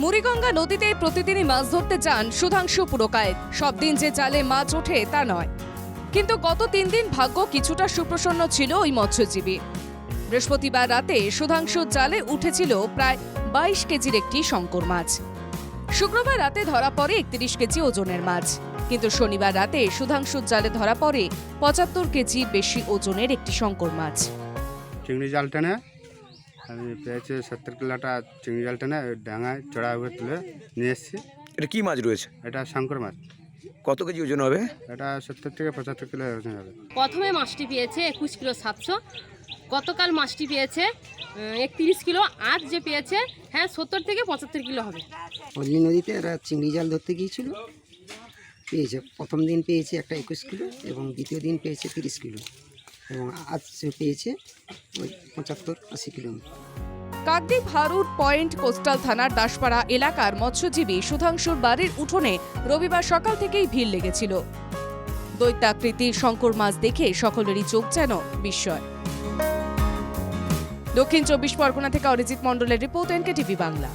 বুড়িগঙ্গা নদীতে প্রতিদিনই মাছ ধরতে যান সুধাংশু পুরকায়েত। সব দিন যে জালে মাছ ওঠে তা নয়। কিন্তু গত তিন দিন ভাগ্য কিছুটা সুপ্রসন্ন ছিল ওই মৎস্যজীবী। বৃহস্পতিবার রাতে সুধাংশুর জালে উঠেছিল প্রায় বাইশ কেজির একটি শঙ্কর মাছ। শুক্রবার রাতে ধরা পড়ে একত্রিশ কেজি ওজনের মাছ। কিন্তু শনিবার রাতে সুধাংশুর জালে ধরা পড়ে পঁচাত্তর কেজি বেশি ওজনের একটি শঙ্কর মাছ। চিংড়ি জাল টেনে আমি পেয়েছি সত্তর কিলোটা চিংড়ি জাল টেনে ডাঙায় চড়া হয়ে তুলে নিয়ে এসেছি। এটা কি মাছ রয়েছে? এটা শঙ্কর মাছ। কত কেজি ওজন হবে? এটা সত্তর থেকে পঁচাত্তর কিলো ওজন হবে। প্রথমে মাছটি পেয়েছে একুশ কিলো সাতশো। গতকাল মাছটি পেয়েছে একত্রিশ কিলো। আজ যে পেয়েছে হ্যাঁ সত্তর থেকে পঁচাত্তর কিলো হবে। হলদি নদীতে এরা চিংড়ি জাল ধরতে গিয়েছিল। পেয়েছে প্রথম দিন পেয়েছে একটা একুশ কিলো এবং দ্বিতীয় দিন পেয়েছে তিরিশ কিলো। এবং আজ পেয়েছে ওই পঁচাত্তর আশি kilo Kakdwip Harwood point coastal থানার দাসপাড়া এলাকার মৎস্যজীবী সুধাংশুর বাড়ির উঠোনে রবিবার সকাল থেকেই ভিড় লেগেছিল। দৈত্যাকৃতির শঙ্কর মাছ দেখে সকলেরই চোখ যেন বিস্ময়। দক্ষিণ চব্বিশ পরগনা থেকে অরিজিৎ মণ্ডলের রিপোর্ট এনকে টিভি বাংলা।